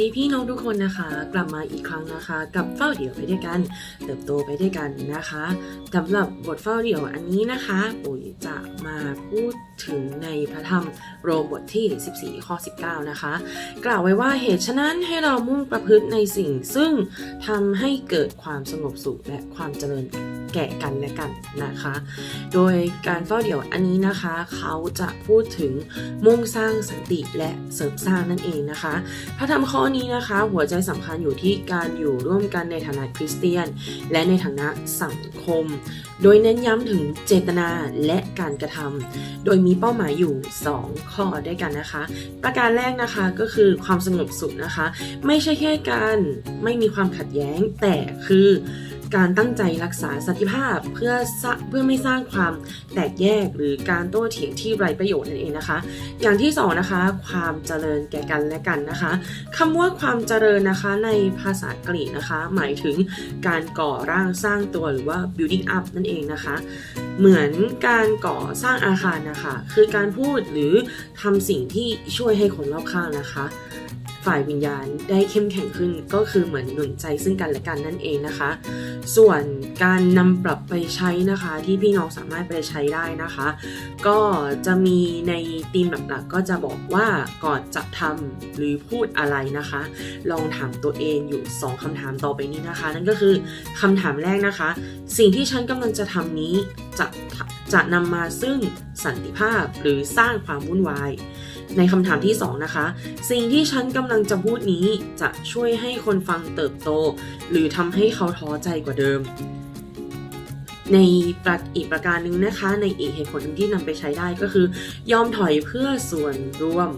ดีพี่น้องทุกคนนะคะ กลับมาอีกครั้งนะคะ กับเฝ้าเดี่ยวไปด้วยกัน เติบโตไปด้วยกันนะคะสำหรับบทเฝ้าเดี่ยวอันนี้นะคะ ปุ๋ยจะมาพูดถึงในพระธรรมโรมบทที่ 14 ข้อ 19 นะคะ กล่าวไว้ว่าเหตุฉะนั้นให้เรามุ่งประพฤติในสิ่งซึ่งทำให้เกิดความสงบสุขและความเจริญ แก่กันและกันนะคะ โดยการเฝ้าเดี่ยวอันนี้นะคะเขาจะพูดถึงมุ่งสร้างสันติและเสริมสร้างนั่นเองนะคะพระธรรมข้อนี้นะคะ หัวใจสำคัญอยู่ที่การอยู่ร่วมกันในฐานะคริสเตียน และในฐานะสังคม โดยเน้นย้ำถึงเจตนาและการกระทำโดยมีเป้าหมายอยู่ 2 ข้อด้วยกันนะคะ ประการแรกนะคะก็คือความสงบสุขนะคะ ไม่ใช่แค่การไม่มีความขัดแย้งแต่คือ การตั้งใจรักษาสันติภาพเพื่อเพื่อไม่สร้างความแตกแยกหรือการโต้เถียงที่ไร้ประโยชน์นั่นเองนะคะ อย่างที่สองนะคะความเจริญแก่กันและกันนะคะคำว่าความเจริญนะคะในภาษากรีกนะคะ หมายถึงการก่อร่างสร้างตัวหรือว่า building up นั่นเองนะคะ เหมือนการก่อสร้างอาคารนะคะ คือการพูดหรือทำสิ่งที่ช่วยให้คนรอบข้างนะคะ ฝ่ายวิญญาณได้เข้มแข็งขึ้นก็คือเหมือนหนุนใจซึ่งกันและกันนั่นเองนะคะ ส่วนการนำปรับไปใช้นะคะที่พี่น้องสามารถไปใช้ได้นะคะ ก็จะมีในธีมหลักๆ ก็จะบอกว่าก่อนจะทำหรือพูดอะไรนะคะ ลองถามตัวเองอยู่ 2คำถามต่อไปนี้นะคะ นั่นก็คือคำถามแรกนะคะ สิ่งที่ฉันกำลังจะทำนี้จะจะนำมาซึ่งสันติภาพหรือสร้างความวุ่นวาย ในคำถามที่ 2 นะคะ สิ่งที่ฉันกำลังจะพูดนี้จะช่วยให้คนฟังเติบโต หรือทำให้เขาท้อใจกว่าเดิม ในประอีกประการหนึ่งนะคะ ในอีกเหตุผลที่นำไปใช้ได้ก็คือ ยอมถอยเพื่อส่วนรวม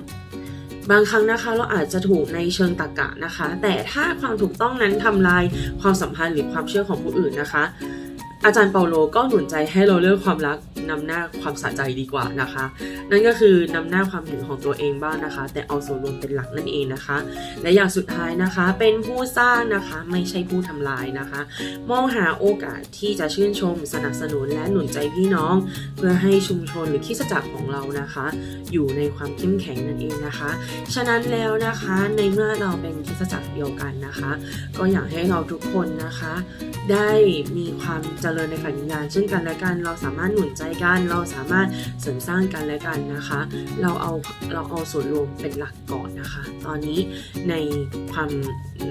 บางครั้งนะคะเราอาจจะถูกในเชิงตรรกะนะคะ แต่ถ้าความถูกต้องนั้นทำลายความสัมพันธ์หรือความเชื่อของผู้อื่นนะคะ อาจารย์เปาโลก็หนุนใจให้เราเลือกความรัก นำหน้าความสะใจดีกว่านะคะ นั่นก็คือนำหน้าความเห็นของตัวเองบ้างนะคะ แต่เอาส่วนรวมเป็นหลักนั่นเองนะคะ และอย่างสุดท้ายนะคะเป็นผู้สร้างนะคะไม่ใช่ผู้ทำลายนะคะ มองหาโอกาสที่จะชื่นชม สนับสนุนและหนุนใจพี่น้อง เพื่อให้ชุมชนหรือคริสจักรของเรานะคะ อยู่ในความเข้มแข็งนั่นเองนะคะ ฉะนั้นแล้วนะคะในเมื่อเราเป็นคริสจักรเดียวกันนะคะ ก็อยากให้เราทุกคนนะคะ ได้มีความเจริญในฝ่ายวิญญาณซึ่งกันและกันเราสามารถหนุนใจกัน เราสามารถเสริมสร้างกันและกันนะคะ เราเอาเราเอาส่วนรวมเป็นหลักก่อนนะคะ ตอนนี้ในความ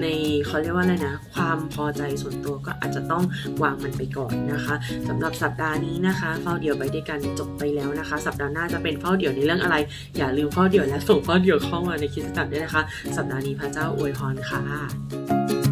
ในเขาเรียกว่าอะไรนะ ความพอใจส่วนตัวก็อาจจะต้องวางมันไปก่อนนะคะสำหรับสัปดาห์นี้นะคะเฝ้าเดี่ยวไปด้วยกันจบไปแล้วนะคะ สัปดาห์หน้าจะเป็นเฝ้าเดี่ยวในเรื่องอะไร อย่าลืมเฝ้าเดี่ยวและส่งเฝ้าเดี่ยวเข้ามาในคริสตจักรด้วยนะคะ สัปดาห์นี้พระเจ้าอวยพรค่ะ